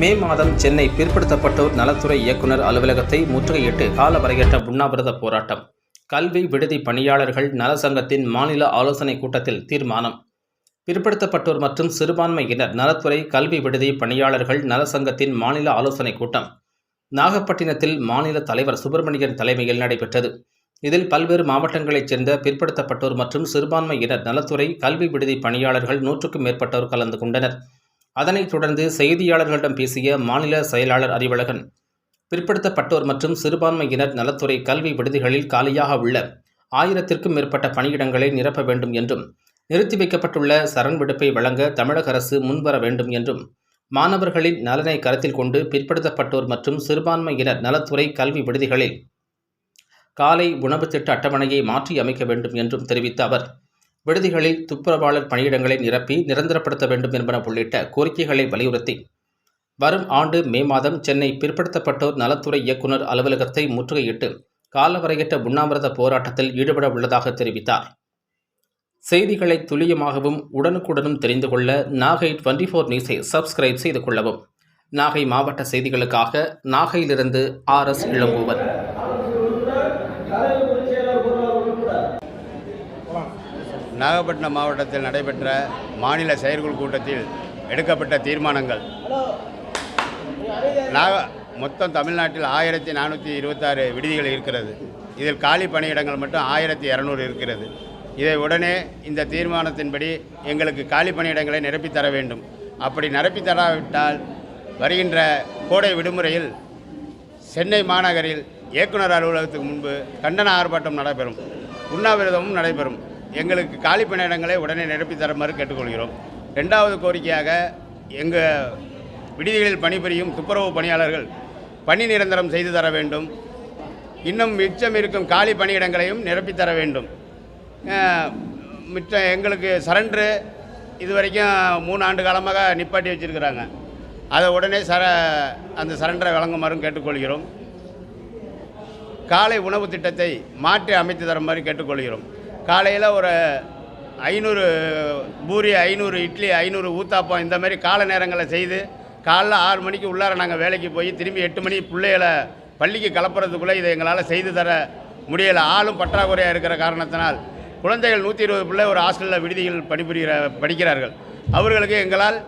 மே மாதம் சென்னை பிற்படுத்தப்பட்டோர் நலத்துறை இயக்குனர் அலுவலகத்தை முற்றுகையிட்டு காலவரையற்ற உண்ணாவிரத போராட்டம். கல்வி விடுதி பணியாளர்கள் நலசங்கத்தின் மாநில ஆலோசனைக் கூட்டத்தில் தீர்மானம். பிற்படுத்தப்பட்டோர் மற்றும் சிறுபான்மையினர் நலத்துறை கல்வி விடுதி பணியாளர்கள் நலசங்கத்தின் மாநில ஆலோசனைக் கூட்டம். நாகப்பட்டினத்தில் மாநில தலைவர் சுப்பிரமணியன் தலைமையில் நடைபெற்றது. இதில் பல்வேறு மாவட்டங்களைச் சேர்ந்த பிற்படுத்தப்பட்டோர் மற்றும் சிறுபான்மையினர் நலத்துறை கல்வி விடுதி பணியாளர்கள் நூற்றுக்கும் மேற்பட்டோர் கலந்து கொண்டனர். அதனைத் தொடர்ந்து செய்தியாளர்களிடம் பேசிய மாநில செயலாளர் அறிவழகன் பிற்படுத்தப்பட்டோர் மற்றும் சிறுபான்மையினர் நலத்துறை கல்வி விடுதிகளில் காலியாக உள்ள ஆயிரத்திற்கும் மேற்பட்ட பணியிடங்களை நிரப்ப வேண்டும் என்றும் நிறுத்தி வைக்கப்பட்டுள்ள சரண் விடுப்பை வழங்க தமிழக அரசு முன்வர வேண்டும் என்றும் மாணவர்களின் நலனை கருத்தில் கொண்டு பிற்படுத்தப்பட்டோர் மற்றும் சிறுபான்மையினர் நலத்துறை கல்வி விடுதிகளில் காலை உணவு திட்ட அட்டவணையை மாற்றி அமைக்க வேண்டும் என்றும் தெரிவித்த அவர் விடுதிகளில் துப்புரவாளர் பணியிடங்களை நிரப்பி நிரந்தரப்படுத்த வேண்டும் என்பன உள்ளிட்ட கோரிக்கைகளை வலியுறுத்தி வரும் ஆண்டு மே மாதம் சென்னை பிற்படுத்தப்பட்டோர் நலத்துறை இயக்குனர் அலுவலகத்தை முற்றுகையிட்டு காலவரையற்ற உண்ணாவிரத போராட்டத்தில் ஈடுபட உள்ளதாக தெரிவித்தார். செய்திகளை துல்லியமாகவும் உடனுக்குடனும் தெரிந்து கொள்ள நாகை டுவெண்ட்டி ஃபோர் நியூஸை சப்ஸ்கிரைப் செய்து கொள்ளவும். நாகை மாவட்ட செய்திகளுக்காக நாகையிலிருந்து ஆர் எஸ் இளங்கோவன். நாகப்பட்டினம் மாவட்டத்தில் நடைபெற்ற மாநில செயற்குழு கூட்டத்தில் எடுக்கப்பட்ட தீர்மானங்கள். நாக மொத்தம் தமிழ்நாட்டில் ஆயிரத்தி நானூற்றி இருபத்தாறு விடுதிகள் இருக்கிறது. இதில் காலி பணியிடங்கள் மட்டும் ஆயிரத்தி இரநூறு இருக்கிறது. இதை உடனே இந்த தீர்மானத்தின்படி எங்களுக்கு காலி பணியிடங்களை நிரப்பித்தர வேண்டும். அப்படி நிரப்பித்தராவிட்டால் வருகின்ற கோடை விடுமுறையில் சென்னை மாநகரில் இயக்குனர் அலுவலகத்துக்கு முன்பு கண்டன ஆர்ப்பாட்டம் நடைபெறும். உண்ணாவிரதமும் நடைபெறும். எங்களுக்கு காலி பணியிடங்களை உடனே நிரப்பி தருமாறு கேட்டுக்கொள்கிறோம். ரெண்டாவது கோரிக்கையாக எங்கள் விடுதிகளில் பணிபுரியும் துப்புரவு பணியாளர்கள் பணி நிரந்தரம் செய்து தர வேண்டும். இன்னும் மிச்சம் இருக்கும் காலி பணியிடங்களையும் நிரப்பி தர வேண்டும். மிச்சம் எங்களுக்கு சரண்டரு இது வரைக்கும் மூணு ஆண்டு காலமாக நிப்பாட்டி வச்சுருக்கிறாங்க. அதை உடனே சர அந்த சரண்டரை வழங்குமாறும் கேட்டுக்கொள்கிறோம். காலை உணவு திட்டத்தை மாற்றி அமைத்து தருமாறு கேட்டுக்கொள்கிறோம். காலையில் ஒரு ஐநூறு பூரி ஐநூறு இட்லி ஐநூறு ஊத்தாப்பம் இந்த மாதிரி கால நேரங்களை செய்து காலைல ஆறு மணிக்கு உள்ளார நாங்கள் வேலைக்கு போய் திரும்பி எட்டு மணி பிள்ளைகளை பள்ளிக்கு கலப்புறதுக்குள்ளே இதை எங்களால் செய்து தர முடியலை. ஆளும் பற்றாக்குறையாக இருக்கிற காரணத்தினால் குழந்தைகள் நூற்றி இருபது பிள்ளை ஒரு ஹாஸ்டலில் விடுதிகள் பணிபுரிகிற படிக்கிறார்கள். அவர்களுக்கு எங்களால்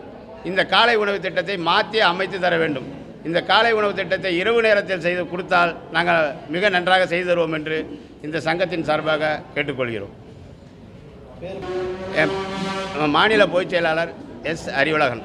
இந்த காலை உணவு திட்டத்தை மாற்றி அமைத்து தர வேண்டும். இந்த காலை உணவு திட்டத்தை இரவு நேரத்தில் செய்து கொடுத்தால் நாங்கள் மிக நன்றாக செய்து தருவோம் என்று இந்த சங்கத்தின் சார்பாக கேட்டுக்கொள்கிறோம். மாநில பொதுச் செயலாளர் எஸ் அறிவழகன்